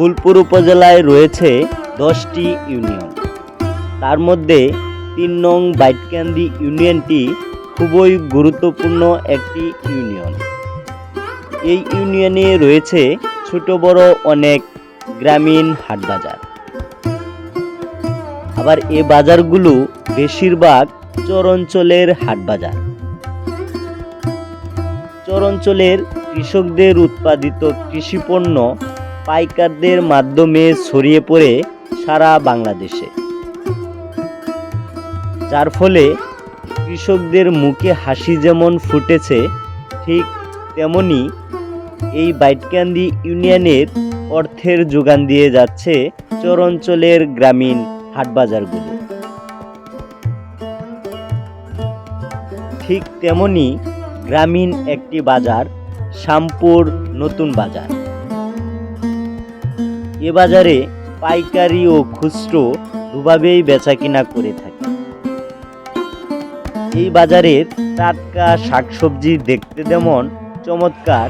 ফুলপুর উপজেলায় রয়েছে দশটি ইউনিয়ন। তার মধ্যে তিন নং বাইটকান্দি ইউনিয়নটি খুবই গুরুত্বপূর্ণ একটি ইউনিয়ন। এই ইউনিয়নে রয়েছে ছোট, বড় অনেক গ্রামীণ হাটবাজার আবার এ বাজারগুলো বেশিরভাগ চর অঞ্চলের হাটবাজার চর অঞ্চলের কৃষকদের উৎপাদিত কৃষিপণ্য পাইকারদের মাধ্যমে ছড়িয়ে পড়ে সারা বাংলাদেশে। যার ফলে কৃষকদের মুখে হাসি যেমন ফুটেছে, ঠিক তেমনি এই বাইটকান্দি ইউনিয়নের অর্থের যোগান দিয়ে যাচ্ছে চর অঞ্চলের গ্রামীণ হাটবাজারগুলো। ঠিক তেমনি গ্রামীণ একটি বাজার, শ্যামপুর নতুন বাজার। এ বাজারে পাইকারি ও খুচরো দুভাবেই বেচাকিনা করে থাকে। এই বাজারের টাটকা শাকসবজি দেখতে যেমন চমৎকার,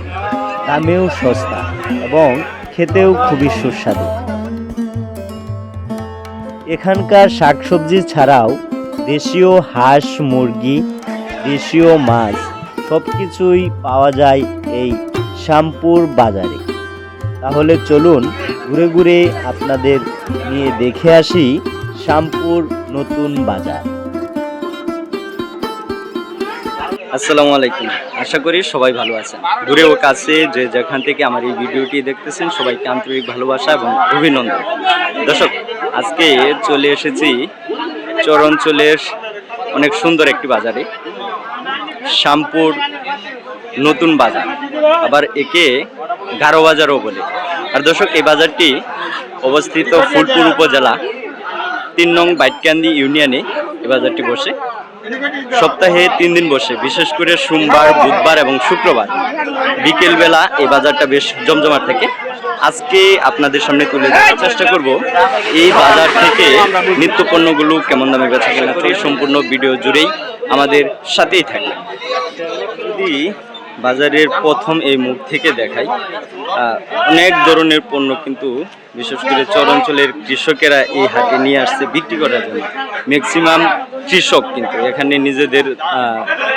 দামেও সস্তা এবং খেতেও খুবই সুস্বাদু। এখানকার শাকসবজি ছাড়াও দেশীয় হাঁস, মুরগি, দেশীয় মাছ সব কিছুই পাওয়া যায় এই শ্যামপুর বাজারে। তাহলে চলুন ঘুরে ঘুরে আপনাদের নিয়ে দেখে আসি শ্যামপুর নতুন বাজার। আসসালামু আলাইকুম। আশা করি সবাই ভালো আছেন। দূরে ও কাছে যে যেখান থেকে আমার এই ভিডিওটি দেখতেছেন, সবাইকে আন্তরিক ভালোবাসা এবং অভিনন্দন। দর্শক, আজকে চলে এসেছি চর অঞ্চলের অনেক সুন্দর একটি বাজারে, শ্যামপুর নতুন বাজার, আবার একে গারো বাজারও বলে। আর দর্শক, এই বাজারটি অবস্থিত ফুলপুর উপজেলা তিন নং বাইটকান্দি ইউনিয়নে এই বাজারটি বসে। সপ্তাহে তিন দিন বসে, বিশেষ করে সোমবার, বুধবার এবং শুক্রবার। বিকেলবেলা এই বাজারটা বেশ জমজমাট থাকে। আজকে আপনাদের সামনে তুলে ধরার চেষ্টা করব, এই বাজার থেকে নিত্য পণ্যগুলো কেমন দামে বেচা কেনা সম্পূর্ণ ভিডিও জুড়েই আমাদের সাথেই থাকবে বাজারের প্রথম এই মুখ থেকে দেখাই অনেক ধরনের পণ্য কিন্তু বিশেষ করে চর অঞ্চলের কৃষকেরা এই হাটে নিয়ে আসছে বিক্রি করার জন্য। ম্যাক্সিমাম কৃষক কিন্তু এখানে নিজেদের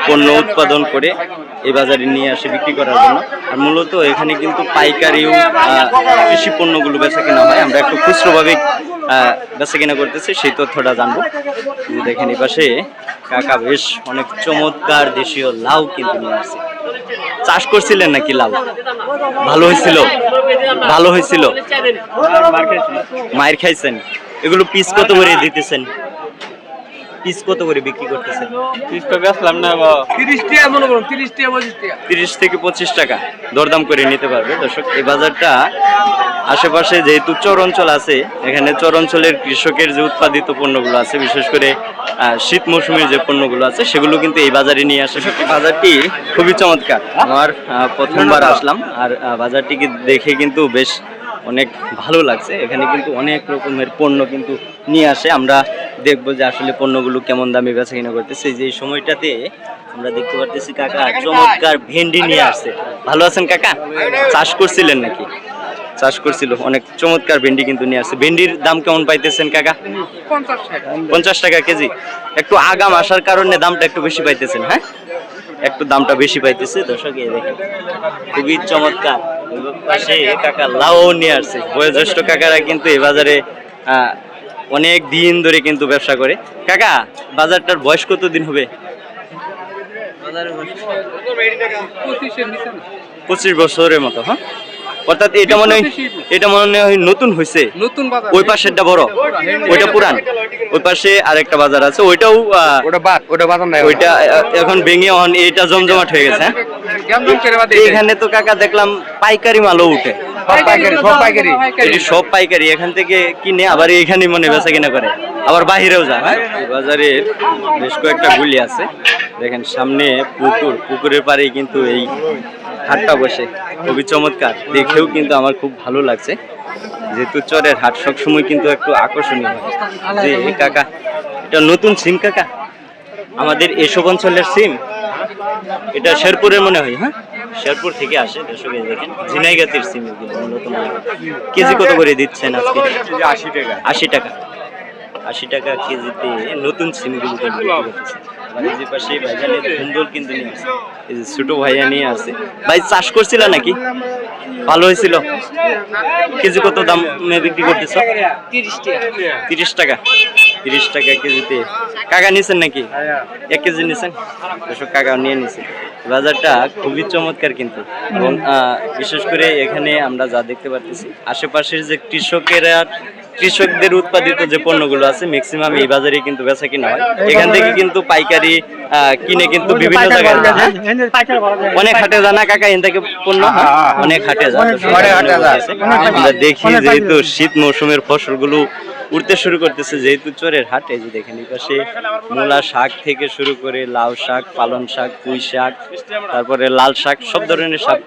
পণ্য উৎপাদন করে এই বাজারে নিয়ে আসে বিক্রি করার জন্য। আর মূলত এখানে কিন্তু পাইকারিও কৃষি পণ্যগুলো বেচা কেনা হয়। আমরা একটু খুচরোভাবে বেচা কেনা করতেছি, সেই তথ্যটা জানব। দেখেন, এই পাশে কাকা বেশ অনেক চমৎকার দেশীয় লাউ কিন্তু নিয়ে আসছে। চাষ করছিলেন নাকি লাল? ভালো হয়েছিল? ভালো হয়েছিল? মায়ের খাইছেন? এগুলো পিস কত করে দিতেছেন? পিস কত করে বিক্রি করতেছেন? তিরিশটা বেচলাম না তিরিশ টাকা মনে করুন তিরিশ টাকা পঁচিশ টাকা তিরিশ থেকে পঁচিশ টাকা দরদাম করে নিতে পারবে। দর্শক এই বাজারটা আশেপাশে যেহেতু চর অঞ্চল আছে এখানে চর অঞ্চলের কৃষকের যে উৎপাদিত পণ্যগুলো আছে বিশেষ করে আহ, শীত মৌসুমের যে পণ্যগুলো আছে সেগুলো কিন্তু এই বাজারে নিয়ে আসে। সত্যি বাজারটি খুবই চমৎকার। আমার প্রথমবার আসলাম আর বাজারটিকে দেখে কিন্তু বেশ অনেক ভালো লাগছে। এখানে কিন্তু অনেক রকমের পণ্য কিন্তু নিয়ে আসে। আমরা দেখব যে আসলে পণ্যগুলো কেমন দামে বেচা কিনা করতেছে যে সময়টাতে আমরা দেখতে পারতেছি কাকা চমৎকার ভেন্ডি নিয়ে আসছে। ভালো আছেন কাকা? চাষ করছিলেন নাকি? চাষ করছিল অনেক চমৎকার ভেন্ডি কিন্তু নিয়ে আসছে। ভেন্ডির দাম কেমন পাইতেছেন কাকা? পঞ্চাশ টাকা। কেজি। একটু আগাম আসার কারণে দামটা একটু বেশি পাইতেছেন হ্যাঁ? একটু দামটা বেশি পাইতেছে। দর্শক এই দেখেন খুবই চমৎকার। পাশে কাকা লাউ নিয়ে আসছে। বয়োজ্যেষ্ঠ কাকারা কিন্তু এই বাজারে আহ, অনেক দিন ধরে কিন্তু ব্যবসা করে। কাকা বাজারটার বয়স কত দিন হবে। পঁচিশ বছরের মতো হ্যাঁ? অর্থাৎ এটা মনে হয় এটা মনে হয় নতুন হয়েছে নতুন বাজার। ওই পাশেরটা বড়। ওইটা পুরান। ওই পাশে আরেকটা বাজার আছে। ওইটাও আহ, ওটা বাদ ওটা বাজার নাই। ওইটা এখন ভেঙে অন এটা জমজমাট হয়ে গেছে হ্যাঁ? এখানে তো কাকা দেখলাম পাইকারি মালও উঠে। সব পাইকারি এটি সব পাইকারি। এখান থেকে কিনে আবার এখানে মনে বেচা কিনা করে। আবার বাহিরেও যায় বাজারের বেশ কয়েকটা গুলি আছে। দেখেন সামনে পুকুর। পুকুরের পাড়ে কিন্তু এই হাটটা বসে। খুবই চমৎকার। দেখেও কিন্তু আমার খুব ভালো লাগছে। যেহেতু চরের হাট সবসময় কিন্তু একটু আকর্ষণীয় যে কাকা এটা নতুন সিম কাকা? আমাদের এসব অঞ্চলের সিম। এটা শেরপুরের মনে হয় হ্যাঁ? শেরপুর থেকে আসে দর্শক দেখেন ঝিনাইগাতির সিম এগুলো মূলত। কেজি কত করে দিচ্ছেন আজকে? আশি টাকা। আশি টাকা। আশি টাকা কেজিতে নতুন করতেছে। আর এই যে পাশে ভাইজানের ধুন্দল কিন্তু নিয়ে আসছে এই যে ছোট ভাইয়া নিয়ে আসছে ভাই চাষ করছিল নাকি? ভালো হয়েছিল। কেজি কত দামে বিক্রি করতেছ? তিরিশ টাকা। তিরিশ টাকা। কেজিতে। কাকা নিছেন নাকি? এক কেজি নিছেন? কাকা নিয়ে নিছে। বাজারটা খুবই চমৎকার কিন্তু। এবং আহ, বিশেষ করে এখানে আমরা যা দেখতে পারতেছি আশেপাশের যে কৃষকেরা কৃষকদের উৎপাদিত যে পণ্যগুলো আছে ম্যাক্সিমাম এই বাজারে কিন্তু বেচা কিনা হয়। এখান থেকে কিন্তু পাইকারি কিনে কিন্তু বিভিন্ন জায়গায় হ্যাঁ? অনেক হাটে জানা কাকা এখান থেকে পণ্য হ্যাঁ? অনেক হাটে যায়। অনেক হাটে। আমরা দেখি যেহেতু শীত মৌসুমের ফসলগুলো উঠতে শুরু করতেছে যেহেতু চোরের হাট এই যে দেখেন এই পাশে মূলা শাক থেকে শুরু করে লাউ শাক পালন শাক পুঁই শাক তারপরে লাল শাক সব ধরনের শাক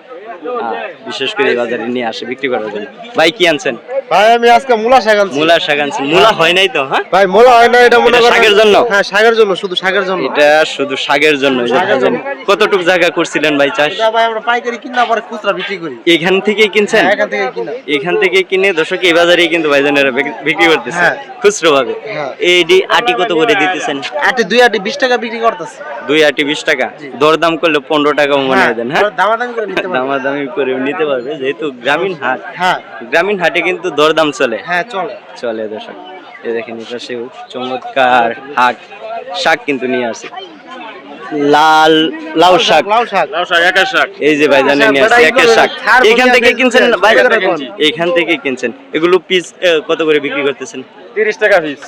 বিশেষ করে এই বাজারে নিয়ে আসে বিক্রি করার জন্য। ভাই কি আনছেন? ভাই আমি আজকে মূলা শাক আনছি। মূলা শাক আনছেন। মূলা হয় নাই তো হ্যাঁ? ভাই মূলা হয় না এটা মনে শাকের জন্য? হ্যাঁ শাকের জন্য শুধু শাকের জন্য। এটা শুধু শাকের জন্য এই। কতটুক জায়গা করছিলেন ভাই চাষ? ভাই আমরা পাইকারি কিনা পরে খুচরা বিক্রি করি। এখান থেকে কিনছেন? হ্যাঁ, এখান থেকে কিনা। এখান থেকে কিনে দর্শক এই বাজারেই কিন্তু ভাইজানেরা বিক- বিক্রি করতেছে হ্যাঁ। খুচরো ভাবে হ্যাঁ। এইডি আটি কত করে দিতেছেন? আটি দুই আটি বিশ টাকা বিক্রি করতেছে। দুই আটি বিশ টাকা। দরদাম করলে পনেরো টাকা মনে হয় দেন হ্যাঁ? দামাদামি করে নিতে পারবে। করে নিতে পারবে যেহেতু গ্রামীণ হাট। হ্যাঁ। গ্রামীণ হাটে কিন্তু দরদাম চলে। হ্যাঁ চলে। চলে দর্শক। এই দেখেন এটা সেও চমৎকার হাট। শাক কিন্তু নিয়ে আসে। লাল লাউ শাক। লাউ শাক। একের শাক। এই যে ভাইজানে নিয়ে আসছে একের শাক। এখান থেকে কিনছেন? কিনছেন, ভাই কত করে কোন? এখান থেকে কিনছেন। এগুলো পিস কত করে বিক্রি করতেছেন? তিরিশ টাকা পিস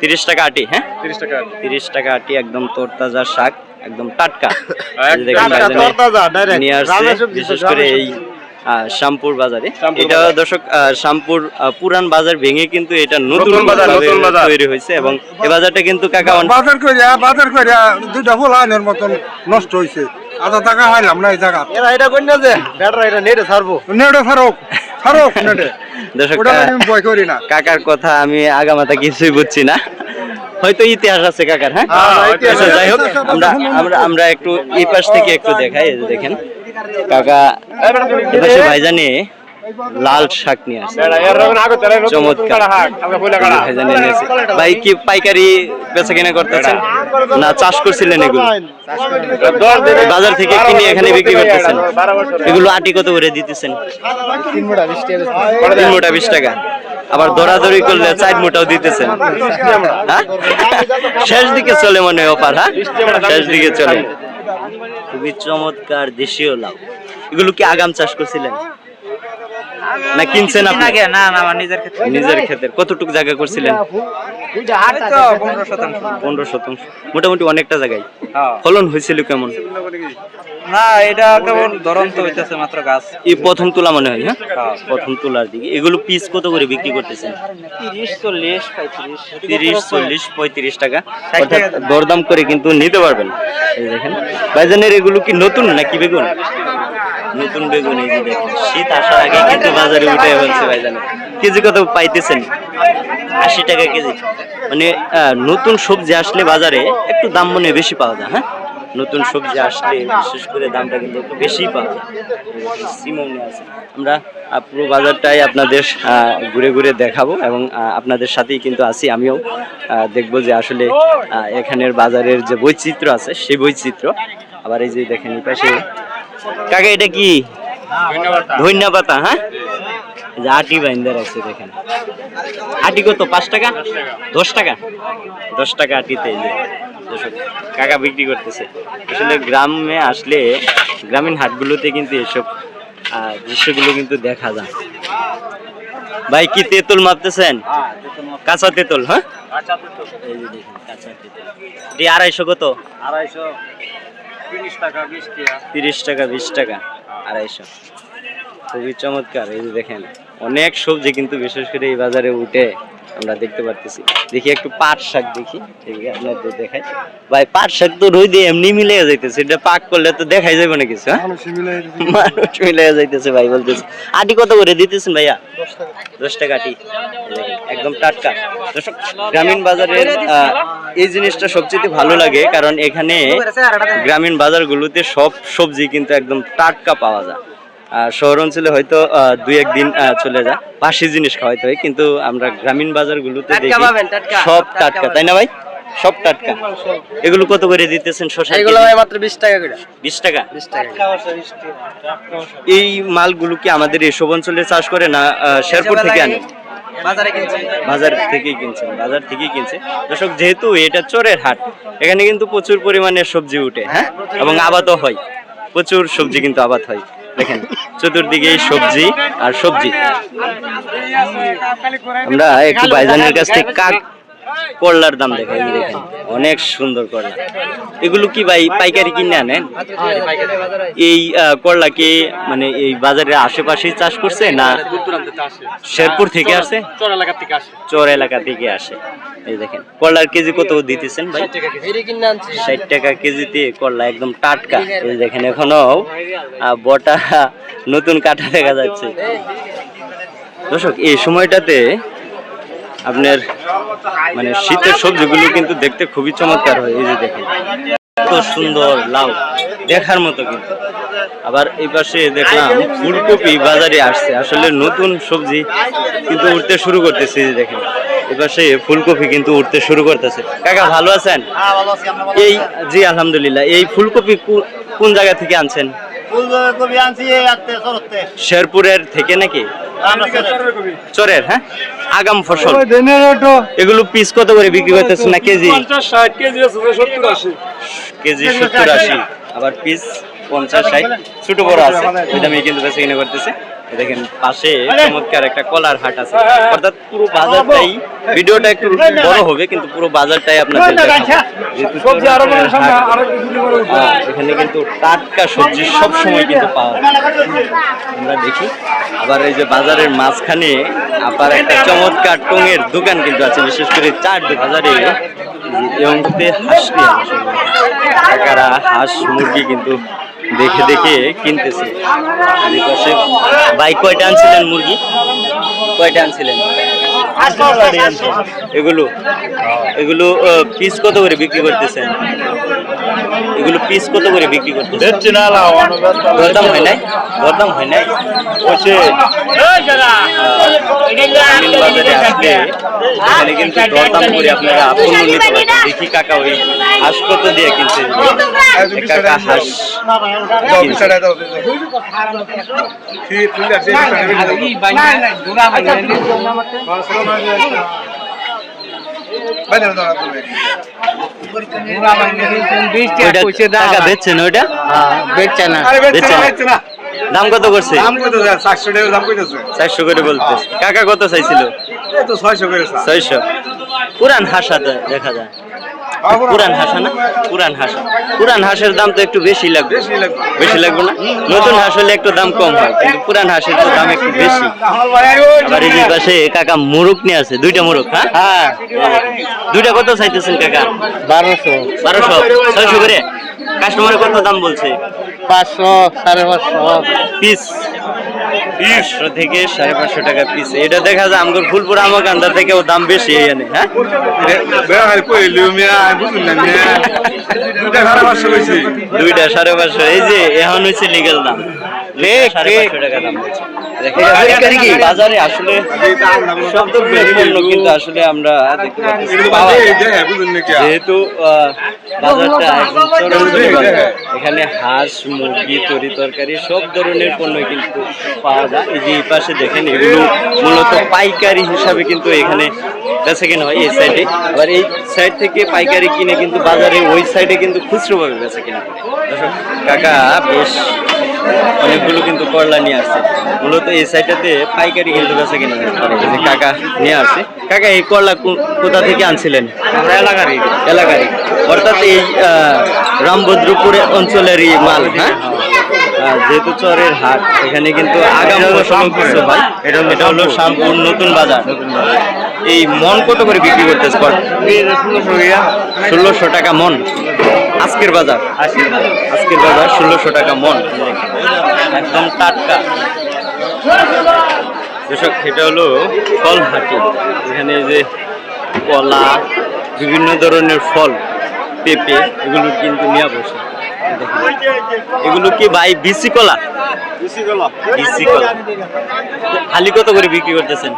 তিরিশ টাকা আটি হ্যাঁ তিরিশ টাকা তিরিশ টাকা আটি একদম তরতাজা শাক একদম টাটকা। নিয়ে আসছে বিশেষ করে এই শ্যামপুর বাজারে এটা। দর্শক শ্যামপুর পুরান বাজার ভেঙে কিন্তু এটা নতুন বাজার, নতুন বাজার। তৈরি হয়েছে এবং এই বাজারটা কিন্তু কাকা বাজার করিয়া বাজার করিয়া দুইটা ফুল মতন নষ্ট হয়েছে আধা টাকা হাইলাম না এই জায়গা এরা এটা কই না যে ব্যাটারা এটা নেটে ছাড়বো। নেটে ফারুক ফারুক নেটে। দর্শক ওটা আমি ভয় করি না। কাকার কথা আমি আগামাতা কিছুই বুঝছি না। হয়তো ইতিহাস আছে কাকার হ্যাঁ? হ্যাঁ, ইতিহাস আচ্ছা, আছে। যাই হোক আমরা আমরা আমরা একটু এই পাশ থেকে একটু দেখাই দেখেন। কাকা ভাইজানে লাল শাক নিয়ে আসে। চমৎকার। ভাই কি পাইকারি বেচা কিনা করতেছেন না চাষ করছিলেন এগুলো? বাজার থেকে কিনে এখানে বিক্রি করতেছেন। এগুলো আটি কত করে দিতেছেন? তিন মোটা বিশ টাকা। আবার দরাদরি করলে চার মোটাও দিতেছেন। হ্যাঁ? শেষ দিকে চলে মনে হয় অফার হ্যাঁ? শেষ দিকে চলে। খুবই চমৎকার দেশীয় লাউ। এগুলো কি আগাম চাষ করছিলেন? না কিনছেন আপনি? না না আমার নিজের ক্ষেত্রে। নিজের ক্ষেতের। কতটুকু জায়গা করছিলেন? পনেরো শতাংশ। মোটামুটি অনেকটা জায়গায়। হ্যাঁ। ফলন হয়েছিল কেমন? না এটা কেবল ধরন্ত হইতেছে মাত্র গাছ। এই প্রথম তোলা মনে হয় হ্যাঁ? প্রথম তোলার দিকে। এগুলো পিস কত করে বিক্রি করতেছেন? তিরিশ চল্লিশ পঁয়ত্রিশ। তিরিশ চল্লিশ পঁয়ত্রিশ টাকা। অর্থাৎ দরদাম করে কিন্তু নিতে পারবেন। এই দেখেন। ভাইজানের এগুলো কি নতুন নাকি বেগুন? নতুন বেগুন শীত আসার আগে কিন্তু বাজারে উঠে ফেলছে ভাইজানের কেজি কত পাইতেছেন? আশি টাকা কেজি। মানে নতুন সবজি আসলে বাজারে একটু দাম মনে বেশি পাওয়া যায় হ্যাঁ? নতুন সবজি আসলে, বিশেষ করে দামটা কিন্তু একটু বেশি পাওয়া যায়। আছে। আমরা পুরো বাজারটাই আপনাদের ঘুরে ঘুরে দেখাবো এবং আপনাদের সাথেই কিন্তু আছি আমিও। দেখব যে আসলে এখানের বাজারের যে বৈচিত্র্য আছে, সেই বৈচিত্র্য। আবার এই যে দেখেন, এই পাশে কাকা এটা কি? ধন্যা পাতা হ্যাঁ? আটি বাইন্দা রাখছে দেখেন। আটি কত পাঁচ টাকা? দশ টাকা? দশ টাকা আটিতে কাকা বিক্রি করতেছে। আসলে গ্রামে আসলে গ্রামীণ হাটগুলোতে কিন্তু এসব দৃশ্যগুলো কিন্তু দেখা যায়। ভাই কি তেঁতুল মাপতেছেন কাঁচা তেঁতুল হ্যাঁ? এই যে দেখেন কাঁচা তেঁতুল। আড়াইশো কত? আড়াইশো। তিরিশ টাকা বিশ টাকা আড়াইশো। খুবই চমৎকার এই যে দেখেন অনেক সবজি কিন্তু বিশেষ করে এই বাজারে উঠে আমরা দেখতে পারতেছি। দেখি একটু পাট শাক দেখি ঠিক আছে আপনাদের দেখাই। ভাই পাট শাক তো রোদে এমনি মিলে যাইতেছে এটা পাক করলে তো দেখাই যাবে না কিছু হ্যাঁ? মানুষ মিলে যাইতেছে। ভাই বলতেছে। আটি কত করে দিতেছেন ভাইয়া? দশ টাকা। আটি। একদম টাটকা। গ্রামীণ বাজারের এই জিনিসটা সবচেয়ে ভালো লাগে কারণ এখানে গ্রামীণ বাজারগুলোতে সব সবজি কিন্তু একদম টাটকা পাওয়া যায়। আর শহর অঞ্চলে হয়তো দুই একদিন চলে যায়। বাসি জিনিস খাওয়াইতে হয় কিন্তু আমরা গ্রামীণ বাজারগুলোতে দেখি সব টাটকা তাই না ভাই? সব টাটকা। এগুলো কত করে দিতেছেন শশা এগুলো মাত্র বিশ টাকা করে। বিশ টাকা? বিশ টাকা এই মালগুলো কি আমাদের এসব অঞ্চলে চাষ করে না শেরপুর থেকে আনে? বাজারে কিনছে বাজার থেকেই কিনছেন বাজার থেকেই কিনছে। দর্শক যেহেতু এটা চোরের হাট এখানে কিন্তু প্রচুর পরিমাণে সবজি উঠে হ্যাঁ? এবং আবাদও হয়। প্রচুর সবজি কিন্তু আবাদ হয়। দেখেন চতুর্দিকে সবজি আর সবজি। আমরা একটু বাইজানের কাছ থেকে কাক করলার দাম এই দেখেন, অনেক সুন্দর করলা এগুলো কি ভাই পাইকারি কিনে আনেন? এই করলা কি মানে এই বাজারের আশেপাশেই চাষ করছে না শেরপুর থেকে আসে চর এলাকা থেকে আসে। চর এলাকা থেকে আসে এই দেখেন করলার কেজি কত দিতেছেন ভাই? ষাট টাকা কেজিতে করলা একদম টাটকা। এই দেখেন, এখনও বটা নতুন কাটা দেখা যাচ্ছে। দর্শক, এই সময়টাতে আপনার মানে শীতের সবজিগুলো কিন্তু দেখতে খুবই চমৎকার হয় এই যে দেখেন। কত সুন্দর লাউ দেখার মতো কিন্তু। আবার এই পাশে দেখলাম ফুলকপি বাজারে আসছে। আসলে নতুন সবজি কিন্তু উঠতে শুরু করতেছে এই যে দেখেন। এই পাশে ফুলকপি কিন্তু উঠতে শুরু করতেছে। কাকা ভালো আছেন? এই জি আলহামদুলিল্লাহ। এই ফুলকপি কোন জায়গা থেকে আনছেন? ফুলকপি আনছি শেরপুরের থেকে নাকি? চরের। হ্যাঁ? আগাম ফসল। এগুলো পিস কত করে বিক্রি করতেছেন না কেজি? কেজি সত্তর আশি। আবার পিস পঞ্চাশ ষাট ছোট বড় আছে। ওই দামে কিন্তু বেশি কিনে করতেছে। দেখেন পাশে চমৎকার একটা কলার হাট আছে। অর্থাৎ পুরো বাজারটাই ভিডিওটা একটু বড় হবে কিন্তু পুরো বাজারটাই আপনাদের পরে উঠবে। আহ, এখানে কিন্তু টাটকা সবজি সব সময় কিন্তু পাওয়া যায়। আমরা দেখি। আবার এই যে বাজারের মাঝখানে আবার একটা চমৎকার টঙের দোকান কিন্তু আছে বিশেষ করে চার বাজারে। এবং হাঁস নিয়ে আসে। কাকারা হাঁস মুরগি কিন্তু দেখে দেখে কিনতেছে। ভাই কয়টা আনছিলেন মুরগি? কয়টা আনছিলেন? এগুলো এগুলো পিস কত করে বিক্রি করতেছেন? এগুলো পিস কত করে বিক্রি করতেছেন দরদাম হয় নাই? দরদাম হয় নাই? বাজারে আসলে এখানে কিন্তু দরদাম করে আপনারা পণ্য নিতে দেখি কাকা ওই হাঁস কত দিয়ে কিনছে। এই কাকা হাঁস কিনছে। ওইটা টাকা বেচছেন ওইটা বেচছে না বেচছে না দাম কত করছে? চারশো করে বলতে কাকা কত চাইছিল? ছয়শো পুরান হাসাতে দেখা যায়। পুরান হাসা না? পুরান হাসা। পুরান হাঁসের দাম তো একটু বেশি লাগবে। বেশি লাগবে। না? নতুন হাঁস হলে একটু দাম কম হয় কিন্তু পুরান হাঁসের তো দাম একটু বেশি। আবার এই পাশে কাকা মুরুক নিয়ে আছে দুইটা মুরুক হ্যাঁ? হ্যাঁ। দুইটা কত চাইতেছেন কাকা? বারোশো। বারোশো? ছয়শো করে? কাস্টমার কত দাম বলছে? পাঁচশো সাড়ে পাঁচশো। পিস। পাঁচশো থেকে সাড়ে পাঁচশো টাকা পিস এটা দেখা যায় আমগর ফুলপুর আমাকান্দা থেকেও দাম বেশি এখানে হ্যাঁ? দুইটা সাড়ে পাঁচশো এই যে এখন হচ্ছে লিগেল দাম। বাজারে আসলে সব পণ্য কিন্তু আসলে আমরা দেখতে পাচ্ছি যেহেতু আহ, বাজারটা। এখানে হাঁস মুরগি তরি তরকারি সব ধরনের পণ্য কিন্তু পাওয়া যায়। এই যে এই পাশে দেখেন এগুলো মূলত পাইকারি হিসাবে কিন্তু এখানে বেচা কেনা হয় এই সাইডে আবার এই সাইড থেকে পাইকারি কিনে কিন্তু বাজারে ওই সাইডে কিন্তু খুচরো ভাবে বেচা কেনা কাকা বেশ অনেকগুলো কিন্তু করলা নিয়ে আসছে। মূলত এই সাইডটাতে পাইকারি কিন্তু বেচা কেনা। আর যে কাকা নিয়ে আসছে। কাকা এই করলা কোথা থেকে আনছিলেন? এলাকারই। এলাকারই। অর্থাৎ এই রামভদ্রপুরে অঞ্চলেরই মাল হ্যাঁ? যেহেতু চরের হাট এখানে কিন্তু আগাম ফসল কিছু হয়। এটা এটা হলো শ্যামপুর নতুন বাজার। এই মন কত করে বিক্রি করতেছে ষোলোশো টাকা মন। আজকের বাজার? আজকের বাজার ষোলোশো টাকা মন। একদম টাটকা। কৃষক এটা হলো ফল হাটি এখানে যে কলা বিভিন্ন ধরনের ফল পেঁপে এগুলো কিন্তু নিয়ে বসে। এগুলো কি ভাই বিসি কলা? বিসি কলা। খালি কত করে বিক্রি করতেছেন?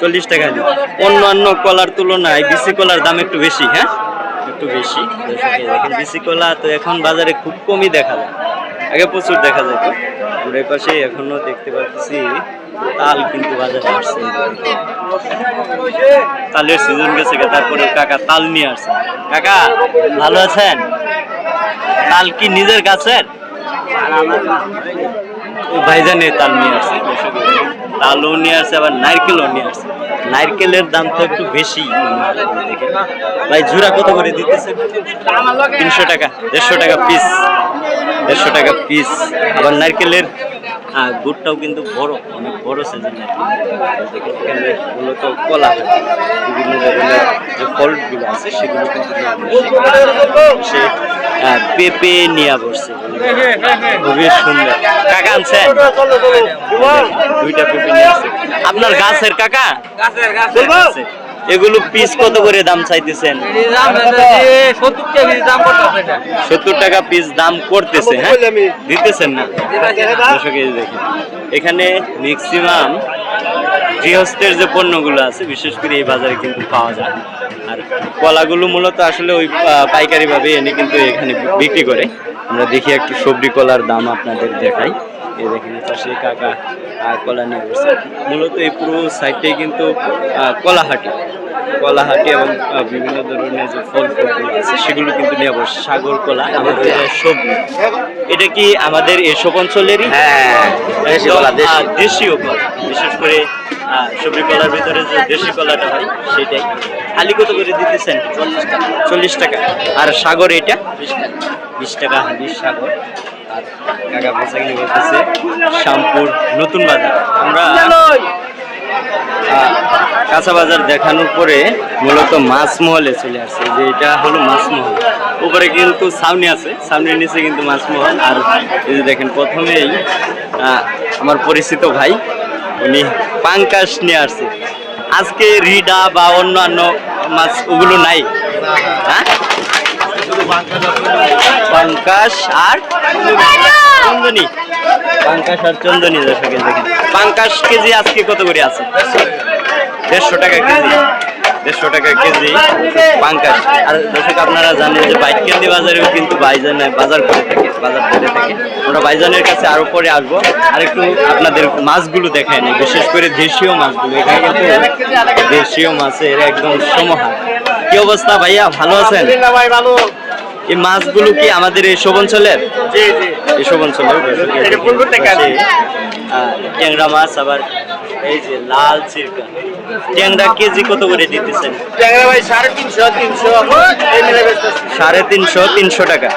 চল্লিশ টাকা। হালি অন্যান্য কলার তুলনায় বিসি কলার দাম একটু বেশি হ্যাঁ? একটু বেশি। বিসি কলা তো এখন বাজারে খুব কমই দেখা যায়। আগে প্রচুর দেখা যেত। ঘুরে পাশে এখনও দেখতে পাচ্ছি, তাল কিন্তু বাজারে আসছে। তালের সিজন গেছে তারপরে কাকা তাল নিয়ে আসছে। কাকা, ভালো আছেন? তাল কি নিজের গাছের? ওই ভাইজানে তাল নিয়ে আসছে। তালও নিয়ে আসছে আবার নারকেলও নিয়ে আসছে নারকেলের দাম তো একটু বেশি। ভাই ঝুরা কত করে দিতেছে? তিনশো টাকা, দেড়শো টাকা পিস দেড়শো টাকা পিস আবার নারকেলের হ্যাঁ গুড়টাও কিন্তু বড় অনেক বড় সাইজের এখানে মূলত কলা বিভিন্ন ধরনের যে ফলগুলো আছে সেগুলো কিন্তু সে পেঁপে নিয়ে বসছে। খুবই সুন্দর। কাকা আনছেন? দুইটা পেঁপে নিয়ে আসছে। আপনার গাছের কাকা? গাছের গাছের। গাছে। এগুলো পিস কত করে দাম চাইতেছেন? সত্তর টাকা পিস দাম করতেছে হ্যাঁ? দিতেছেন না? এখানে ম্যাক্সিমাম গৃহস্থের যে পণ্যগুলো আছে বিশেষ করে এই বাজারে কিন্তু পাওয়া যায়। আর কলাগুলো মূলত আসলে ওই আহ, পাইকারি ভাবে এনে কিন্তু এখানে বিক্রি করে। আমরা দেখি একটু সবজি কলার দাম আপনাদের দেখাই। এই দেখেন পাশে কাকা কলা নিয়ে বসছে মূলত এই পুরো সাইডটাই কিন্তু কলাহাটি। কলাহাটি এবং বিভিন্ন ধরনের যে ফল ফলগুলো আছে সেগুলো কিন্তু নিয়ে বসে। সাগর কলা আমাদের সবজি। এটা কি আমাদের এসব অঞ্চলেরই? হ্যাঁ। দেশীয় কলা। বিশেষ করে সবজি কলার ভিতরে যে দেশি কলাটা হয় সেটাই। হালি কত করে দিতেছেন? চল্লিশ টাকা। চল্লিশ টাকা। আর সাগর এটা? বিশ টাকা। হালি সাগর। আর কাকা বেচাকিনি বলতেছে শ্যামপুর নতুন বাজার। আমরা কাঁচা বাজার দেখানোর পরে মূলত মাছ মহলে চলে আসছে, যে এটা হলো মাছ মহল উপরে কিন্তু সামনে আছে সামনের নিচে কিন্তু মাছ মহল আর এই যে দেখেন, প্রথমেই আমার পরিচিত ভাই, উনি পাঙ্কাশ নিয়ে আসছে। আজকে রিডা বা অন্যান্য মাছ ওগুলো নাই। হ্যাঁ? পাঙ্কাশ আর চন্দনী। পাঙ্কাশ আর চন্দনী এই দেখেন পাঙ্কাশ কেজি আজকে কত করে আছে? দেড়শো টাকা কেজি। দেড়শো টাকা কেজি পাঙ্কাশ। আর দর্শক, আপনারা জানেন যে বাইক বাইককেন্দি বাজারেও কিন্তু বাইজানে বাজার করে থাকে, বাজার করে থাকে। আমরা বাইজানের কাছে আরও পরে আসব। আর একটু আপনাদের মাছগুলো দেখায় না বিশেষ করে দেশীয় মাছগুলো। এখানে কিন্তু দেশীয় মাছের একদম সমহার। কি অবস্থা ভাইয়া? ভালো আছেন? ভাই ভালো এই মাছগুলো কি আমাদের ফুলপুর থেকে আসে। ট্যাংরা মাছ আবার এই যে লাল চিরকা। ট্যাংরা কেজি কত করে দিতেছেন? ট্যাংরা ভাই সাড়ে তিনশো তিনশো। এই সাড়ে তিনশো তিনশো টাকা।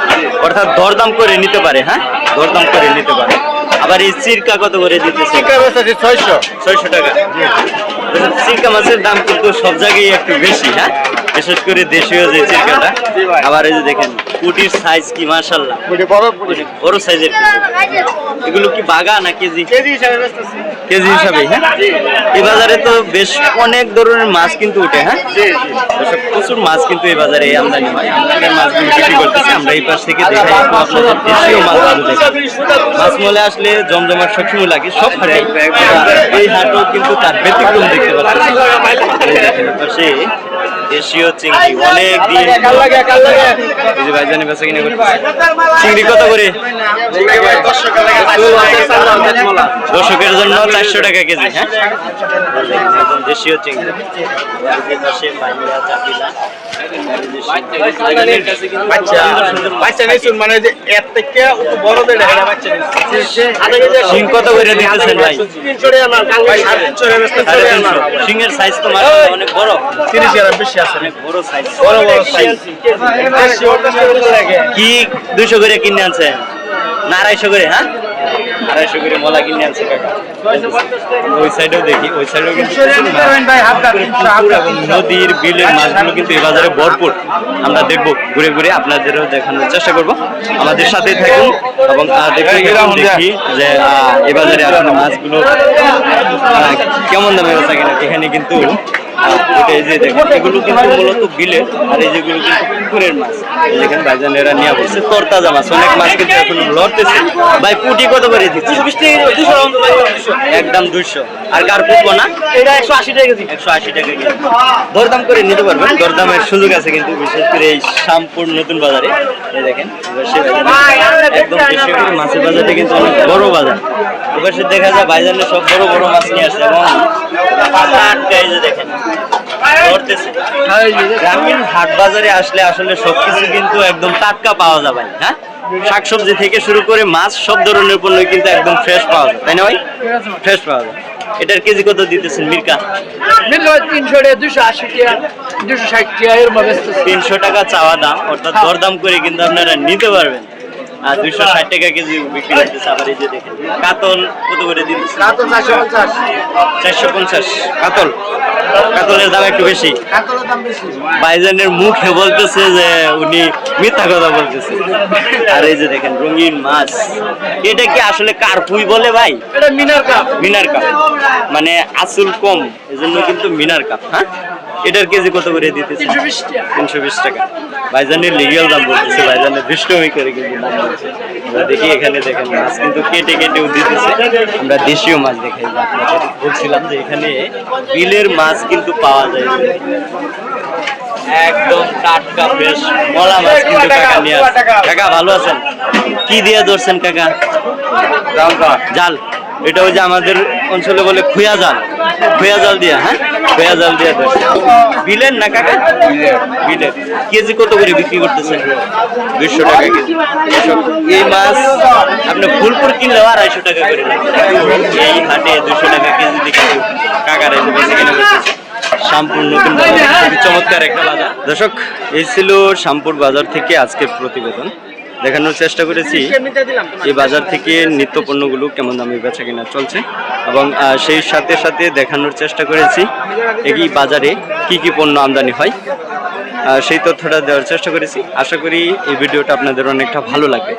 অর্থাৎ দরদাম করে নিতে পারে হ্যাঁ? দরদাম করে নিতে পারে। আবার এই চিরকা কত করে দিতেছে ছয়শো। ছয়শো টাকা। চিরকা মাছের দাম কিন্তু সব জায়গায় একটু বেশি হ্যাঁ? বিশেষ করে দেশীয় যে চিরকাটা আবার এই যে দেখেন কুটির সাইজ কি মাশাল্লাহ বড় সাইজের এগুলো কি বাগা না কেজি? কেজি হিসাবে কেজি হিসাবে হ্যাঁ? এই বাজারে তো বেশ অনেক ধরনের মাছ কিন্তু ওঠে হ্যাঁ? প্রচুর মাছ কিন্তু এই বাজারে আমদানি হয়। মাছগুলো বিক্রি করতেছে আমরা এই পাশ থেকে দেখাই আপনাদের দেশীয় মাছগুলো দেখি মাছ মলে আসলে জমজমাট সবসময় লাগে সব হাটে। এই হাটও কিন্তু তার ব্যতিক্রম দেখতে পাচ্ছি দেশীয় চিংড়ি অনেক দিন। এই যে ভাইজানি বেচা কিনে করতেছে চিংড়ি কত করে? দর্শকের জন্য চারশো টাকা। কেজি হ্যাঁ? দেশীয় চিংড়ি। নিয়েছুন মানে শিং কত করে দিতেছেন ভাই? সাইজ তো অনেক বড়। তিরিশ বেশি আছে। অনেক বড় সাইজ বড় বড় সাইজ বেশি ওটা লাগে কি দুইশো করে কিনে আনছেন না আড়াইশো করে হ্যাঁ? আড়াইশো করে মলা কিনে আনছে কাকা। ওই সাইডেও দেখি ওই সাইডেও কিন্তু নদীর বিলের মাছগুলো কিন্তু এই বাজারে ভরপুর। আমরা দেখব ঘুরে ঘুরে আপনাদেরও দেখানোর চেষ্টা করব। আমাদের সাথে থাকুন এবং দেখি যে এই বাজারে আসলে মাছগুলো কেমন দামে বেচা কিনা এখানে কিন্তু এটা এই যে দেখেন এগুলো কিন্তু মূলত বিলের আর এই যেগুলো কিন্তু পুকুরের মাছ। এই ভাইজানেরা নিয়ে বসছে তরতাজা মাছ। অনেক মাছ কিন্তু এখন লড়তেছে। ভাই পুটি কত করে দিচ্ছি? একদম দুইশো। আর কার পুটবো না? এটা একশো আশি টাকা একশো আশি টাকা দরদাম করে নিতে পারবেন। দরদামের সুযোগ আছে কিন্তু বিশেষ করে এই শ্যামপুর নতুন বাজারে। এই দেখেন একদম বিশেষ করে মাছের বাজারটা কিন্তু অনেক বড় বাজার। এপাশে দেখা যায় বাইজানে সব বড় বড় মাছ নিয়ে আসছে। এবং দেখেন। গ্রামীণ হাট বাজারে আসলে আসলে সবকিছু কিন্তু একদম টাটকা পাওয়া ভাই হ্যাঁ? শাকসবজি থেকে শুরু করে মাছ সব ধরনের পণ্য কিন্তু একদম ফ্রেশ পাওয়া যায় তাই না ভাই? ফ্রেশ পাওয়া যায়। এটার কেজি কত দিতেছেন মির্কা? তিনশো টাকা চাওয়া দাম অর্থাৎ দরদাম করে কিন্তু আপনারা নিতে পারবেন। আর দুইশো ষাট টাকা কেজি বিক্রি করতেছে আবার এই যে দেখেন। কাতল কত করে দিতেছে কাতল চারশো পঞ্চাশ। চারশো পঞ্চাশ। কাতল? কাতলের দাম একটু বেশি। কাতলের দাম বেশি। বাইজানের মুখে বলতেছে যে উনি মিথ্যা কথা বলতেছে। আর এই যে দেখেন রঙিন মাছ। এটা কি আসলে কার্পুই বলে ভাই? এটা মিনার কাপ। মিনার কাপ। মানে আসল কম এজন্য কিন্তু মিনার কাপ হ্যাঁ? এটার কেজি কত করে দিতেছে? তিনশো বিশ টাকা। ভাইজানের লিগেল দাম বলতেছে ভাইজানের দুষ্টমি করে কিন্তু দাম বলছে। আমরা দেখি এখানে দেখেন মাছ কিন্তু কেটে কেটেও দিতেছে আমরা দেশীয় মাছ দেখাই আপনাদের বলছিলাম যে এখানে বিলের মাছ কিন্তু পাওয়া যায়। একদম টাটকা বেশ মলা মাছ কিন্তু কাকা নিয়ে কাকা ভালো আছেন? কি দিয়ে ধরছেন কাকা? জাল। এটা ওই যে আমাদের অঞ্চলে বলে খুয়া জাল। খুয়া জাল দিয়া হ্যাঁ? খুয়া জাল দিয়া বিলেন না কাকা? বিলের। কেজি কত করে বিক্রি করতেছেন? দুইশো টাকা কেজি। এই মাছ আপনি ফুলপুর কিনলেও আড়াইশো টাকা করে এই হাটে দুশো টাকা কেজি দিকে কাকার এই বেশি কিনে করতেছে নতুন বাজার। চমৎকার একটা বাজার। দর্শক এই ছিল শ্যামপুর বাজার থেকে আজকের প্রতিবেদন। দেখানোর চেষ্টা করেছি এই বাজার থেকে নিত্য পণ্যগুলো কেমন দামে বেচা কেনা চলছে এবং সেই সাথে সাথে দেখানোর চেষ্টা করেছি এই বাজারে কি কি পণ্য আমদানি হয়। সেই তথ্যটা দেওয়ার চেষ্টা করেছি। আশা করি এই ভিডিওটা আপনাদের অনেকটা ভালো লাগবে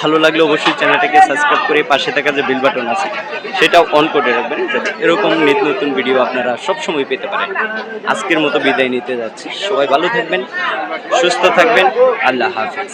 ভালো লাগলে অবশ্যই চ্যানেলটাকে সাবস্ক্রাইব করে পাশে থাকা যে বিল বাটন আছে, সেটাও অন করে রাখবেন, যাতে এরকম নিত্য নতুন ভিডিও আপনারা সবসময় পেতে পারেন। আজকের মতো বিদায় নিতে যাচ্ছি। সবাই ভালো থাকবেন, সুস্থ থাকবেন। আল্লাহ হাফিজ।